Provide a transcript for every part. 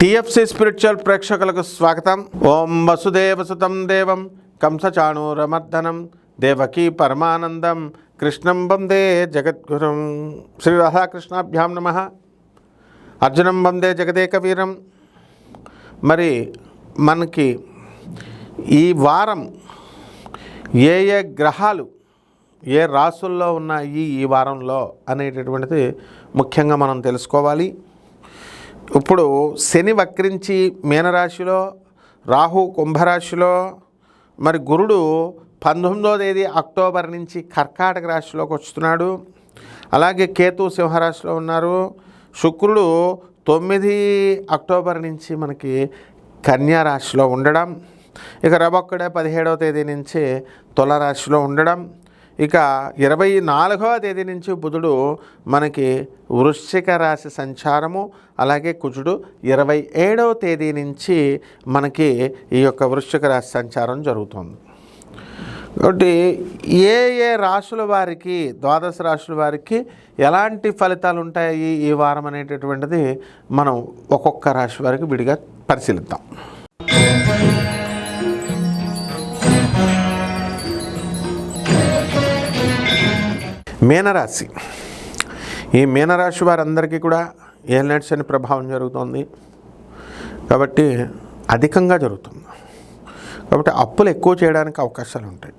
TFC spiritual ప్రేక్షకులకు స్వాగతం. ఓం వసుదేవసుతం దేవం. కంసచాణూరమర్దనం. దేవకీ పరమానందం. కృష్ణం వందే జగద్గురం. శ్రీ రాధాకృష్ణాభ్యాం నమ. అర్జునం వందే జగదేక వీరం మరి మనకి ఈ వారం ఏ ఏ గ్రహాలు ఏ రాసుల్లో ఉన్నాయి ఈ వారంలో అనేటటువంటిది ముఖ్యంగా మనం తెలుసుకోవాలి. ఇప్పుడు శని వక్రించి మీనరాశిలో రాహు కుంభరాశిలో మరి గురుడు పంతొమ్మిదో తేదీ అక్టోబర్ నుంచి కర్కాటక రాశిలోకి వస్తున్నాడు. అలాగే కేతు సింహరాశిలో ఉన్నారు. శుక్రుడు తొమ్మిది అక్టోబర్ నుంచి మనకి కన్యా రాశిలో ఉండడం. ఇక రబొక్కడే పదిహేడవ తేదీ నుంచి తులరాశిలో ఉండడం. ఇక ఇరవై నాలుగవ తేదీ నుంచి బుధుడు మనకి వృశ్చిక రాశి సంచారము అలాగే కుజుడు ఇరవై ఏడవ తేదీ నుంచి మనకి ఈ యొక్క వృశ్చిక రాశి సంచారం జరుగుతుంది. కాబట్టి ఏ ఏ రాశుల వారికి ద్వాదశ రాశుల వారికి ఎలాంటి ఫలితాలు ఉంటాయి ఈ వారం అనేటటువంటిది మనం ఒక్కొక్క రాశి వారికి విడిగా పరిశీలిద్దాం. మీనరాశి. ఈ మీనరాశి వారందరికీ కూడా ఏలనాటి శని ప్రభావం జరుగుతుంది? కాబట్టి అధికంగా జరుగుతుంది. కాబట్టి అప్పులు ఎక్కువ చేయడానికి అవకాశాలు ఉంటాయి.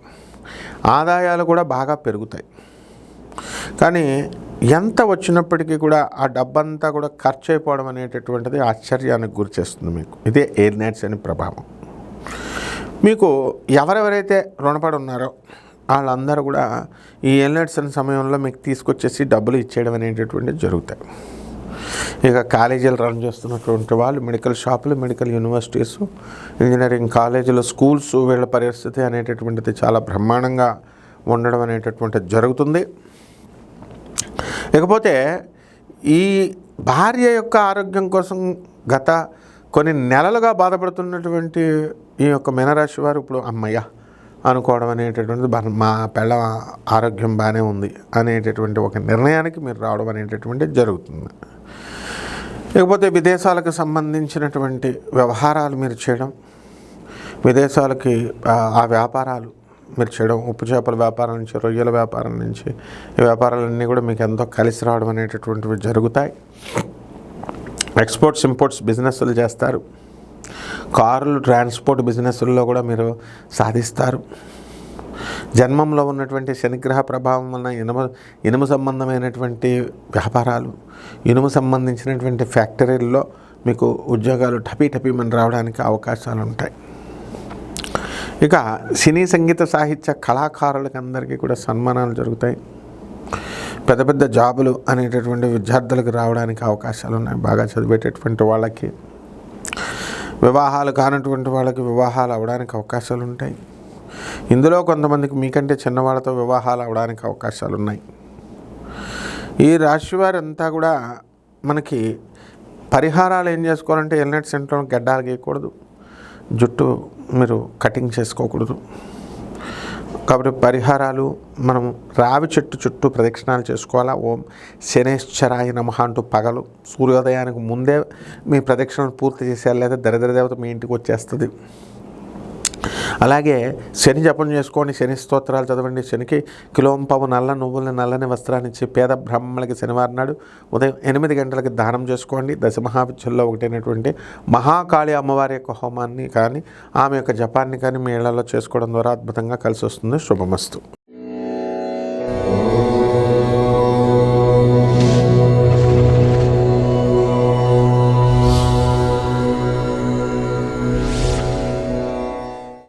ఆదాయాలు కూడా బాగా పెరుగుతాయి. కానీ ఎంత వచ్చినప్పటికీ కూడా ఆ డబ్బంతా కూడా ఖర్చు అయిపోవడం అనేటటువంటిది ఆశ్చర్యానికి గురి చేస్తుంది మీకు. ఇదే ఎయిర్ నైట్స్ అనే ప్రభావం. మీకు ఎవరెవరైతే రుణపడి ఉన్నారో వాళ్ళందరూ కూడా ఈ ఎయిర్నైట్స్ సమయంలో మీకు తీసుకొచ్చేసి డబ్బులు ఇచ్చేయడం అనేటటువంటిది జరుగుతాయి. ఇక కాలేజీలు రన్ చేస్తున్నటువంటి వాళ్ళు మెడికల్ షాపులు మెడికల్ యూనివర్సిటీస్ ఇంజనీరింగ్ కాలేజీలు స్కూల్స్ వీళ్ళ పరిస్థితి అనేటటువంటిది చాలా బ్రహ్మాండంగా ఉండడం అనేటటువంటిది జరుగుతుంది. ఇకపోతే ఈ భార్య యొక్క ఆరోగ్యం కోసం గత కొన్ని నెలలుగా బాధపడుతున్నటువంటి ఈ యొక్క మీనరాశి వారు ఇప్పుడు అమ్మయ్య అనుకోవడం అనేటటువంటిది మా పిల్ల ఆరోగ్యం బాగానే ఉంది అనేటటువంటి ఒక నిర్ణయానికి మీరు రావడం అనేటటువంటిది జరుగుతుంది. లేకపోతే విదేశాలకు సంబంధించినటువంటి వ్యవహారాలు మీరు చేయడం విదేశాలకి ఆ ఆ వ్యాపారాలు మీరు చేయడం ఉప్పు చేపల వ్యాపారం నుంచి రొయ్యల వ్యాపారం నుంచి ఈ వ్యాపారాలన్నీ కూడా మీకు ఎంతో కలిసి రావడం అనేటటువంటివి జరుగుతాయి. ఎక్స్పోర్ట్స్ ఇంపోర్ట్స్ బిజినెస్లు చేస్తారు. కార్లు ట్రాన్స్పోర్ట్ బిజినెస్ల్లో కూడా మీరు సాధిస్తారు. జన్మంలో ఉన్నటువంటి శనిగ్రహ ప్రభావం వలన ఇనుము ఇనుము సంబంధమైనటువంటి వ్యాపారాలు ఇనుము సంబంధించినటువంటి ఫ్యాక్టరీల్లో మీకు ఉద్యోగాలు టపీ టపీమని రావడానికి అవకాశాలు ఉంటాయి ఇక సినీ సంగీత సాహిత్య కళాకారులకు అందరికీ కూడా సన్మానాలు జరుగుతాయి. పెద్ద పెద్ద జాబులు అనేటటువంటి విద్యార్థులకు రావడానికి అవకాశాలు ఉన్నాయి బాగా చదివేటటువంటి వాళ్ళకి వివాహాలు కానటువంటి వాళ్ళకి వివాహాలు అవడానికి అవకాశాలు ఉంటాయి. ఇందులో కొంతమందికి మీకంటే చిన్నవాళ్ళతో వివాహాలు అవడానికి అవకాశాలు ఉన్నాయి. ఈ రాశి వారంతా కూడా మనకి పరిహారాలు ఏం చేసుకోవాలంటే ఎల్నెట్ సెంటర్లో గడ్డాలు గీయకూడదు. జుట్టు మీరు కటింగ్ చేసుకోకూడదు. కాబట్టి పరిహారాలు మనం రావి చెట్టు చుట్టూ ప్రదక్షిణాలు చేసుకోవాలా? ఓం శనేశ్వరాయ నమః అంటూ పగలు సూర్యోదయానికి ముందే మీ ప్రదక్షిణలు పూర్తి చేసేయాలి లేదా దరిద్ర దేవత మీ ఇంటికి వచ్చేస్తుంది. అలాగే శని జపం చేసుకోండి శని స్తోత్రాలు చదవండి. శనికి కిలోంపవు నల్ల నువ్వులని నల్లని వస్త్రాన్నిచ్చి పేద బ్రాహ్మణులకి శనివారం నాడు ఉదయం ఎనిమిది గంటలకి దానం చేసుకోండి. దశమహావిద్యల్లో ఒకటైనటువంటి మహాకాళి అమ్మవారి యొక్క హోమాన్ని కానీ ఆమె యొక్క జపాన్ని కానీ మీ ఇళ్ళలో చేసుకోవడం ద్వారా అద్భుతంగా కలిసి వస్తుంది. శుభమస్తు.